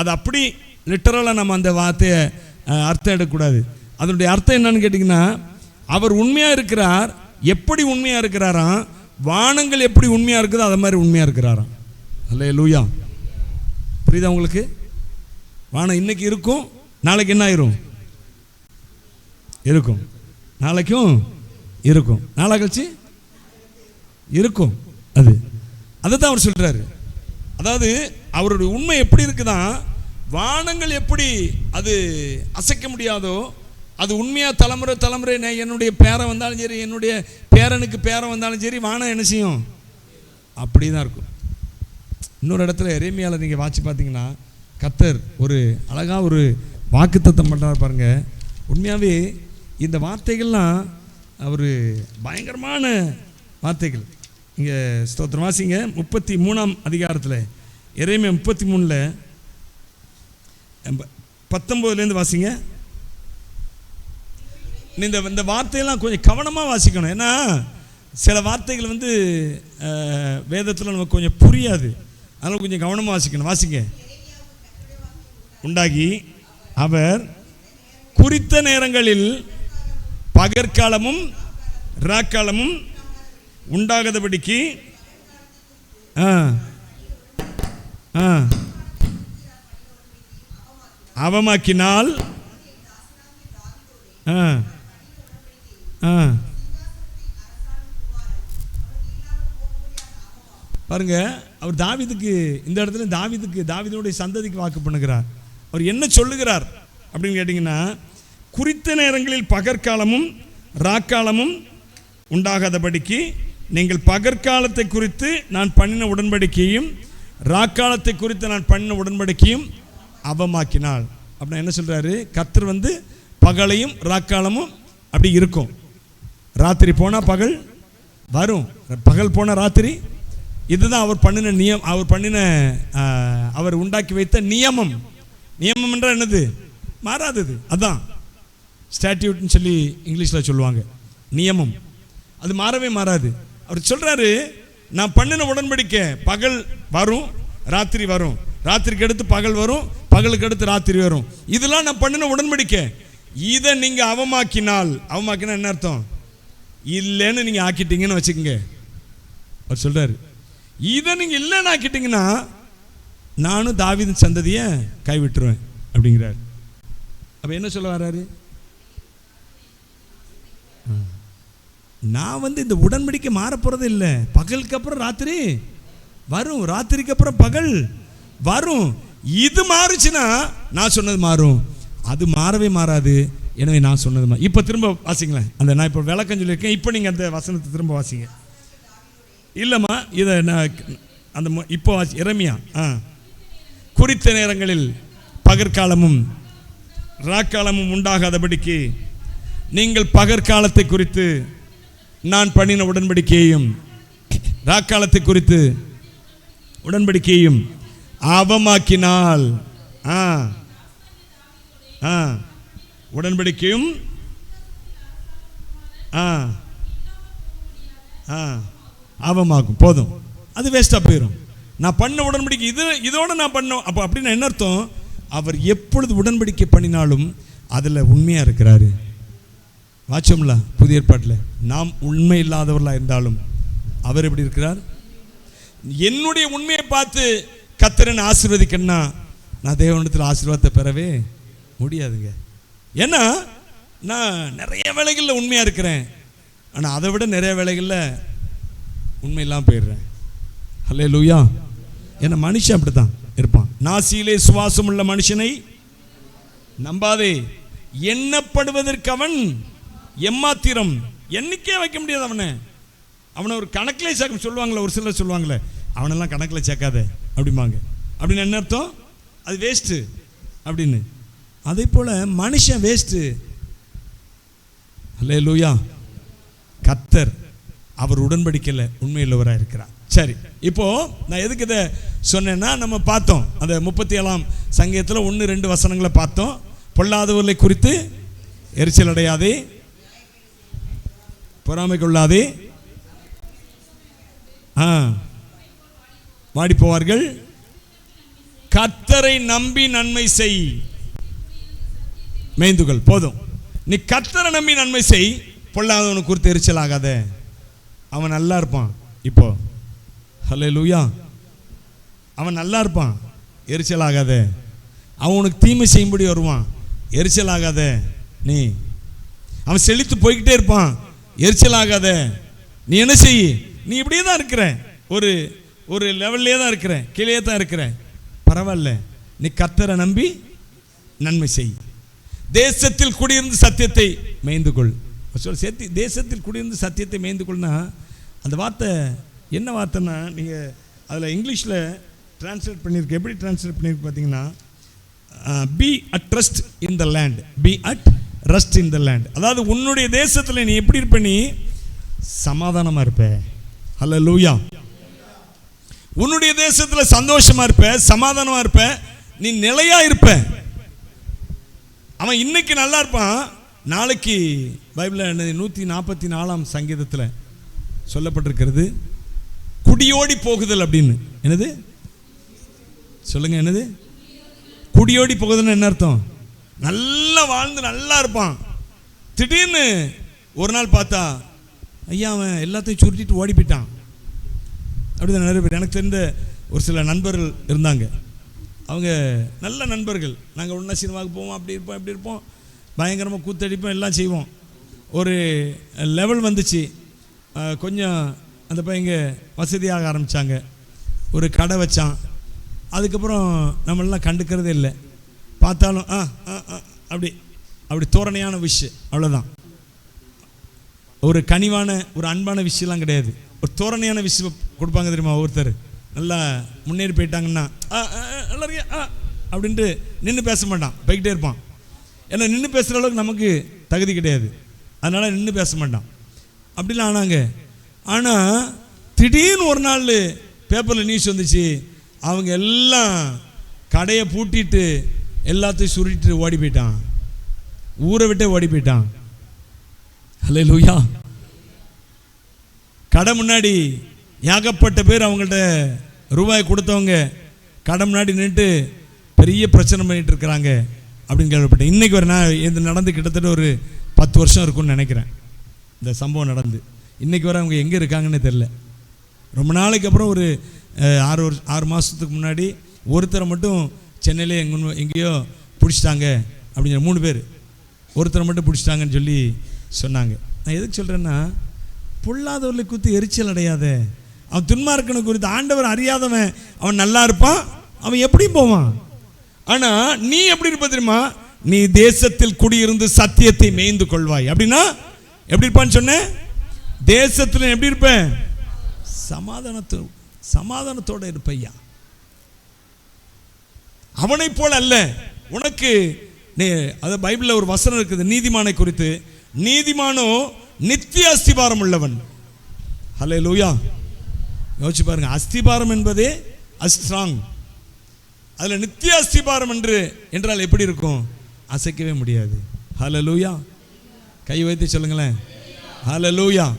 அது அப்படி லிட்டரலாக நம்ம அந்த வார்த்தையை அர்த்தம் எடுக்கக்கூடாது. அதனுடைய அர்த்தம் என்னன்னு கேட்டிங்கன்னா அவர் உண்மையாக இருக்கிறார் எப்படி உண்மையாக இருக்கிறாராம் வானங்கள் எப்படி உண்மையாக இருக்குதோ அது மாதிரி உண்மையாக இருக்கிறாராம். அல்ல லூயா புரியுதா உங்களுக்கு? வானம் இன்னைக்கு இருக்கும் நாளைக்கு என்ன ஆயிரும்? இருக்கும். நாளைக்கும் இருக்கும். நாளாக கழிச்சு? இருக்கும். அது. அதை தான் அவர் சொல்கிறாரு அதாவது அவருடைய உண்மை எப்படி இருக்குதான் வானங்கள் எப்படி அது அசைக்க முடியாதோ அது உண்மையாக தலைமுறை தலைமுறை என்னுடைய பேரன் வந்தாலும் சரி என்னுடைய பேரனுக்கு பேரன் வந்தாலும் சரி வானம் என்ன செய்யும்? அப்படி தான் இருக்கும். இன்னொரு இடத்துல எரேமியால நீங்கள் வாட்சி பார்த்தீங்கன்னா கத்தர் ஒரு அழகாக ஒரு வாக்குத்தத்தம் பண்ணுறாரு பாருங்கள் உண்மையாகவே இந்த வார்த்தைகள்லாம் ஒரு பயங்கரமான வார்த்தைகள். இங்கே ஸ்தோத்திரம் வாசிங்க. முப்பத்தி மூணாம் அதிகாரத்தில் இறைமை முப்பத்தி மூணில் பத்தொம்போதுலேருந்து வாசிங்க. இந்த இந்த வார்த்தையெல்லாம் கொஞ்சம் கவனமாக வாசிக்கணும். ஏன்னா சில வார்த்தைகள் வந்து வேதத்தில் நமக்கு கொஞ்சம் புரியாது. அதனால் கொஞ்சம் கவனமாக வாசிக்கணும். வாசிங்க. உண்டாகி அவர் குறித்த நேரங்களில் பகற்காலமும் ராக்காலமும் உண்டாகாதபடிக்கு ஆ ஆ. அவமாக்கினால் ஆ பாருங்க அவர் தாவிதுக்கு இந்த இடத்துல தாவிதுக்கு தாவிதனுடைய சந்ததிக்கு வாக்கு பண்ணுகிறார். அவர் என்ன சொல்லுகிறார் அப்படின்னு கேட்டிங்கன்னா குறித்த நேரங்களில் பகற்காலமும் ராக்காலமும் உண்டாகாதபடிக்கு நீங்கள் பகற்காலத்தை குறித்து நான் பண்ணின உடன்படிக்கையும் ராக்காலத்தை குறித்து நான் பண்ணின உடன்படிக்கையும் அவமாக்கினாள். அப்படின்னா என்ன சொல்கிறாரு கத்தர் வந்து பகலையும் ராக்காலமும் அப்படி இருக்கும். ராத்திரி போனால் பகல் வரும். பகல் போனால் ராத்திரி. இதுதான் அவர் பண்ணின நியம் அவர் பண்ணின அவர் உண்டாக்கி வைத்த நியமம். நியமம் என்றால் என்னது? மாறாதது. அதான். ஸ்டாட்யூட்னு சொல்லி இங்கிலீஷில் சொல்லுவாங்க. நியமம். அது மாறவே மாறாது. அவர் சொல்கிறாரு நான் பண்ணின உடன்படிக்கை பகல் வரும் ராத்திரி வரும். ராத்திரிக்கு எடுத்து பகல் வரும் பகலுக்கு அடுத்து ராத்திரி வரும். இதெல்லாம் நான் பண்ணின உடன்படிக்கை. இதை நீங்கள் அவமாக்கினால் அவமாக்கினா என்ன அர்த்தம்? இல்லைன்னு நீங்கள் ஆக்கிட்டீங்கன்னு வச்சுக்கோங்க. அவர் சொல்கிறார் இதை நீங்கள் இல்லைன்னு ஆக்கிட்டீங்கன்னா நானும் தாவீதின் சந்ததியை கைவிட்டுருவேன் அப்படிங்கிறார். அப்போ என்ன சொல்ல வர்றாரு ஆ. நான் வந்து இந்த உடன்படிக்கை மாற இல்லை. பகலுக்கு அப்புறம் ராத்திரி? வரும். ராத்திரிக்கு அப்புறம் பகல்? வரும். இது மாறுச்சுன்னா நான் சொன்னது மாறும். அது மாறவே மாறாது. எனவே நான் சொன்னது மாதிரி இப்போ திரும்ப வாசிங்களேன். அந்த நான் இப்போ விளக்கம் சொல்லியிருக்கேன். இப்போ நீங்கள் அந்த வசனத்தை திரும்ப வாசிங்க. இல்லைம்மா இதை நான் அந்த இப்போ வாசி இறமியா ஆ. குறித்த நேரங்களில் பகற்காலமும் ராக்காலமும் உண்டாகாதபடிக்கு நீங்கள் பகற்காலத்தை குறித்து நான் பண்ணின உடன்படிக்கையையும் ராக்காலத்தை குறித்து உடன்படிக்கையையும் அவமாக்கினால் ஆ. ஆ. உடன்படிக்கையும். ஆ. ஆ. அவமாக்கும் போதும். அது வேஸ்ட்டாக போயிடும் நான் பண்ண உடன்படிக்கை இது இதோட நான் பண்ணோம் அப்போ அப்படின்னு என்ன அர்த்தம்? அவர் எப்பொழுது உடன்படிக்கை பண்ணினாலும் அதில் உண்மையாக இருக்கிறாரு. வாச்சோம்ல புதிய ஏற்பாட்டில். நாம் உண்மை இல்லாதவர்களாக இருந்தாலும் அவர் எப்படி இருக்கிறார்? என்னுடைய உண்மையை பார்த்து கத்திரன் ஆசீர்வதிக்கணும்னா நான் தேவனிடத்தில் ஆசீர்வாதத்தை பெறவே முடியாதுங்க. ஏன்னா நான் நிறைய வேலைகளில் உண்மையாக இருக்கிறேன். ஆனால் அதை விட நிறைய வேலைகளில் உண்மையெல்லாம் போயிடுறேன். ஹலே லூயா ஏன்னா மனுஷன் அப்படித்தான் இருப்பான். நாசியிலே சுவாசம் உள்ள மனுஷனை நம்பாதே. எண்ணப்படுவதற்கு அவன் எம்மாத்திரம். எண்ணிக்கே வைக்க முடியாது அவனை. அவனை ஒரு கணக்கிலே சேர்க்க சொல்லுவாங்களே ஒரு சிலர் சொல்லுவாங்களே அவனெல்லாம் கணக்கில் சேர்க்காதே. அப்படிம்பாங்க. அப்படின்னு என்ன அர்த்தம்? அது வேஸ்ட்டு அப்படின்னு. அதே போல் மனுஷன் வேஸ்ட்டு அல்லே லூயா கத்தர் அவர் உடன்படிக்கையில் உண்மையுள்ளவராக இருக்கிறார். சரி இப்போது நான் எதுக்கு இதை சொன்னேன்னா நம்ம பார்த்தோம். அந்த முப்பத்தி ஏழாம் சங்கீதத்தில் ஒன்று ரெண்டு வசனங்களை பார்த்தோம். பொல்லாதவர்களை குறித்து எரிச்சல் அடையாதே. பொறாமை கொள்ளாதே ஆ. வாடி போவார்கள் கத்தரை நம்பி நன்மை செய். மேய்ந்துகள் போதும். நீ கத்தரை நம்பி நன்மை செய் பொல்லாதவனுக்கு குறித்து எரிச்சல் ஆகாத. அவன் நல்லா இருப்பான். இப்போ ஹலே லூயா அவன் நல்லா இருப்பான். எரிச்சல் ஆகாத. அவன் உனக்கு தீமை செய்யும்படி வருவான். எரிச்சல் ஆகாத. நீ அவன் செழித்து போய்கிட்டே இருப்பான். எரிச்சல் ஆகாத. நீ என்ன செய்? நீ இப்படியே தான் இருக்கிற. ஒரு ஒரு லெவல்லே தான் இருக்கிறேன். கீழே தான் இருக்கிறேன். பரவாயில்ல. நீ கத்தரை நம்பி நன்மை செய். தேசத்தில் குடியிருந்து சத்தியத்தை மேய்ந்து கொள் சொல் சேர்த்து தேசத்தில் குடியிருந்து சத்தியத்தை மேய்ந்து கொள்னா அந்த வார்த்தை என்ன வார்த்தைன்னா நீங்கள் அதில் இங்கிலீஷில் டிரான்ஸ்லேட் பண்ணியிருக்கு எப்படி டிரான்ஸ்லேட் பண்ணியிருக்கு பார்த்தீங்கன்னா be at trust in the land be at rust in the land அதாவது உன்னுடைய தேசத்தில் நீ எப்படி இருப்ப நீ சமாதானமாக இருப்ப. அல்ல லூயா உன்னுடைய தேசத்தில் சந்தோஷமா இருப்ப சமாதானமா இருப்ப நீ நிலையா இருப்ப. அவன் இன்னைக்கு நல்லா இருப்பான். நாளைக்கு பைபிளில் நூற்றி நாற்பத்தி நாலாம் சங்கீதத்தில் சொல்லப்பட்டிருக்கிறது குடியோடி போகுதல் அப்படின்னு. என்னது? சொல்லுங்க என்னது? குடியோடி போகுதுன்னு என்ன அர்த்தம்? நல்லா வாழ்ந்து நல்லா இருப்பான். திடீர்னு ஒரு நாள் பார்த்தா ஐயா அவன் எல்லாத்தையும் சுருட்டிட்டு ஓடி போயிட்டான். அப்படிதான் நிறைய பேர். எனக்கு தெரிந்த ஒரு சில நண்பர்கள் இருந்தாங்க. அவங்க நல்ல நண்பர்கள். நாங்கள் ஒன்றா சினிமாவுக்கு போவோம் அப்படி இருப்போம் இப்படி இருப்போம். பயங்கரமாக கூத்தடிப்போம் எல்லாம் செய்வோம். ஒரு லெவல் வந்துச்சு. கொஞ்சம் அந்த பையங்க வசதியாக ஆரம்பித்தாங்க ஒரு கடை வச்சான். அதுக்கப்புறம் நம்மளெல்லாம் கண்டுக்கிறதே இல்லை. பார்த்தாலும் ஆ ஆ ஆ, அப்படி அப்படி தோரணையான விஷயம் அவ்வளோதான் ஒரு கனிவான ஒரு அன்பான விஷயம்லாம் கிடையாது. ஒரு தோரணையான விஷயம் கொடுப்பாங்க தெரியுமா ஒருத்தர் நல்லா முன்னேறி போயிட்டாங்கன்னா ஆ, ஆ, நல்லா ஆ அப்படின்ட்டு நின்று பேச மாட்டான். போய்கிட்டே இருப்பான். ஏன்னா நின்று பேசுகிற அளவுக்கு நமக்கு தகுதி கிடையாது. அதனால் நின்று பேச மாட்டான். அப்படிலாம் ஆனாங்க. ஆனால் திடீர்னு ஒரு நாள் பேப்பரில் நியூஸ் வந்துச்சு. அவங்க எல்லாம் கடையை பூட்டிட்டு எல்லாத்தையும் சுருட்டிட்டு ஓடி போயிட்டான். ஊரை விட்டே ஓடி போயிட்டான். ஹலோ லூயா கடை முன்னாடி ஏகப்பட்ட பேர் அவங்கள்ட்ட ரூபாய் கொடுத்தவங்க கடை முன்னாடி நின்றுட்டு பெரிய பிரச்சனை பண்ணிட்டு இருக்கிறாங்க அப்படின்னு கேள்விப்பட்டேன். இன்னைக்கு ஒரு நான் இது நடந்து கிட்டத்தட்ட ஒரு பத்து வருஷம் இருக்கும்னு நினைக்கிறேன். இந்த சம்பவம் நடந்து. இன்னைக்கு வரை அவங்க எங்கே இருக்காங்கன்னு தெரில ரொம்ப நாளைக்கு அப்புறம் ஒரு ஆறு வருஷம் ஆறு மாதத்துக்கு முன்னாடி ஒருத்தரை மட்டும் சென்னையிலே எங்க எங்கேயோ பிடிச்சிட்டாங்க அப்படின்னு சொல்லி மூணு பேர். ஒருத்தரை மட்டும் பிடிச்சிட்டாங்கன்னு சொல்லி சொன்னாங்க. நான் எதுக்கு சொல்கிறேன்னா பொல்லாதவர்களை குறித்து எரிச்சல் அடையாத. அவன் துன்மார்க்கனை குறித்து ஆண்டவர் அறியாதவன் அவன் நல்லா இருப்பான் அவன் எப்படி போவான். ஆனால் நீ எப்படி இருப்ப தெரியுமா? நீ தேசத்தில் குடியிருந்து சத்தியத்தை மேய்ந்து கொள்வாய். அப்படின்னா எப்படி இருப்பான்னு சொன்னேன்? தேசத்தில் எப்படி இருப்பேன்? சமாதானத்தோ சமாதானத்தோட இருப்பையா? அவனைப் போல அல்ல. உனக்கு நீ அது பைபிளில் ஒரு வசனம் இருக்குது நீதிமானை குறித்து. நீதிமானோ நித்திய அஸ்திபாரம் உள்ளவன். ஹலே லூயா யோசிச்சு பாருங்க அஸ்திபாரம் என்பதே அஸ்ட்ராங் அதில் நித்திய அஸ்திபாரம் என்று என்றால் எப்படி இருக்கும்? அசைக்கவே முடியாது. ஹலோ லூயா கை வைத்து சொல்லுங்களேன். ஹலே லூயா